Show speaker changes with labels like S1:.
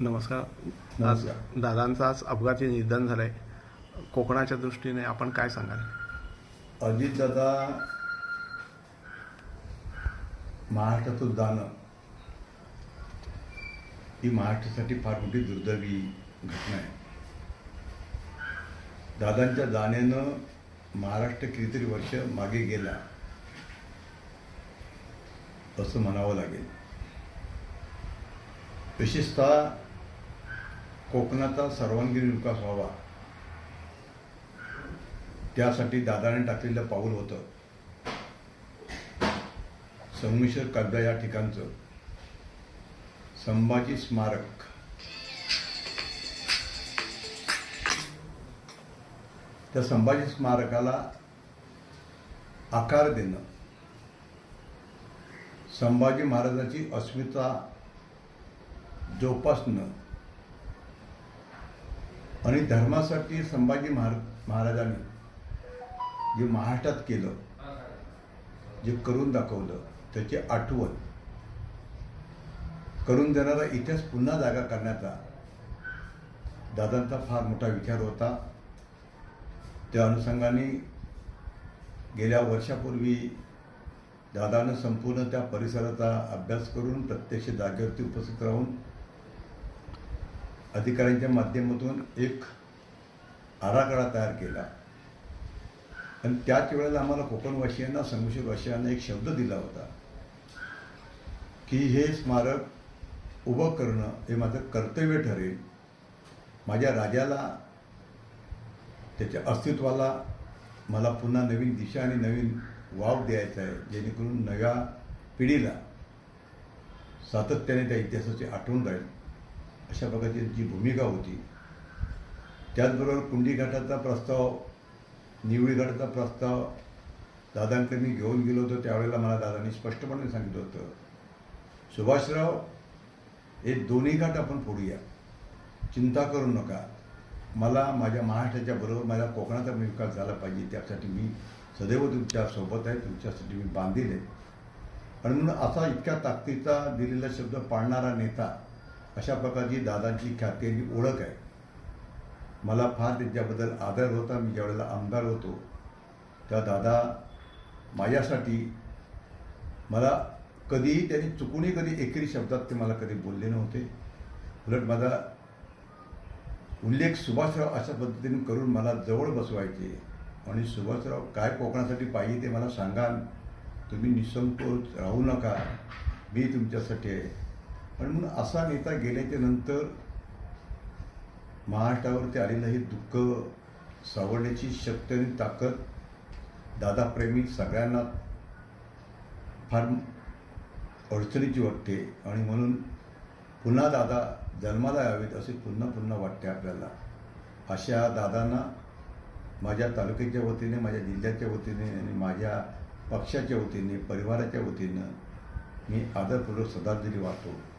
S1: नमस्कार.
S2: नमस्कार.
S1: आज दादांचं आज अपघाती निधन झालंय. कोकणाच्या दृष्टीने आपण काय सांगाल?
S2: अजितदादा महाराष्ट्रातून जाणं ही महाराष्ट्रासाठी फार मोठी दुर्दैवी घटना आहे. दादांच्या जाण्यानं महाराष्ट्र कितीतरी वर्ष मागे गेला असं म्हणावं लागेल. विशेषतः कोकणाचा सर्वांगीण विकास व्हावा. त्यासाठी दादाने टाकलेलं पाऊल होतं. संमिश्र कागदा या ठिकाणचं. संभाजी स्मारक. त्या संभाजी स्मारकाला आकार देणं. संभाजी महाराजांची अस्मिता जोपासणं. आणि धर्मासाठी संभाजी महाराज महाराजांनी जे महाराष्ट्रात केलं जे करून दाखवलं त्याची आठवण करून देणारा इतिहास पुन्हा जागा करण्याचा दादांचा फार मोठा विचार होता. त्या अनुषंगाने गेल्या वर्षापूर्वी दादानं संपूर्ण त्या परिसराचा अभ्यास करून प्रत्यक्ष जागेवरती उपस्थित राहून अधिकाऱ्यांच्या माध्यमातून एक आराखडा तयार केला. आणि त्याच वेळेला आम्हाला कोकणवासियांना संमिश्रवासियांना एक शब्द दिला होता की हे स्मारक उभं करणं हे माझं कर्तव्य ठरेल. माझ्या राजाला त्याच्या अस्तित्वाला मला पुन्हा नवीन दिशा आणि नवीन वाव द्यायचा आहे जेणेकरून नव्या पिढीला सातत्याने त्या इतिहासाची आठवण राहील. अशा प्रकारची जी भूमिका होती त्याचबरोबर कुंडी घाटाचा प्रस्ताव निवळी घाटाचा प्रस्ताव दादांकडे मी घेऊन गेलो होतो. त्यावेळेला मला दादांनी स्पष्टपणे सांगितलं होतं सुभाषराव हे दोन्ही घाट आपण फोडूया. चिंता करू नका. मला माझ्या महाराष्ट्राच्या बरोबर माझ्या कोकणाचा विकास झाला पाहिजे. त्यासाठी मी सदैव तुमच्यासोबत आहे. तुमच्यासाठी मी बांधील आहे. आणि म्हणून असा इतक्या ताकदीचा दिलेला शब्द पाळणारा नेता अशा प्रकारची दादांची ख्याती आणि ओळख आहे. मला फार त्यांच्याबद्दल आदर होता. मी ज्यावेळेला आमदार होतो त्या दादा माझ्यासाठी मला कधीही त्यांनी चुकूनही कधी एकेरी शब्दात ते मला कधी बोलले नव्हते. उलट माझा उल्लेख सुभाषराव अशा पद्धतीने करून मला जवळ बसवायचे आणि सुभाषराव काय कोकणासाठी पाहिजे ते मला सांगा तुम्ही निसंकोच राहू नका. मी तुमच्यासाठी आहे. पण म्हणून असा नेता गेल्याच्यानंतर महाराष्ट्रावरती आलेलं हे दुःख सावरण्याची शक्ती आणि ताकद दादाप्रेमी सगळ्यांना फार अडचणीची वाटते. आणि म्हणून पुन्हा दादा जन्माला यावेत असे पुन्हा पुन्हा वाटते आपल्याला. अशा दादांना माझ्या तालुक्याच्या वतीने माझ्या जिल्ह्याच्या वतीने आणि माझ्या पक्षाच्या वतीने परिवाराच्या वतीनं मी आदरपूर्वक श्रद्धांजली वाहतो.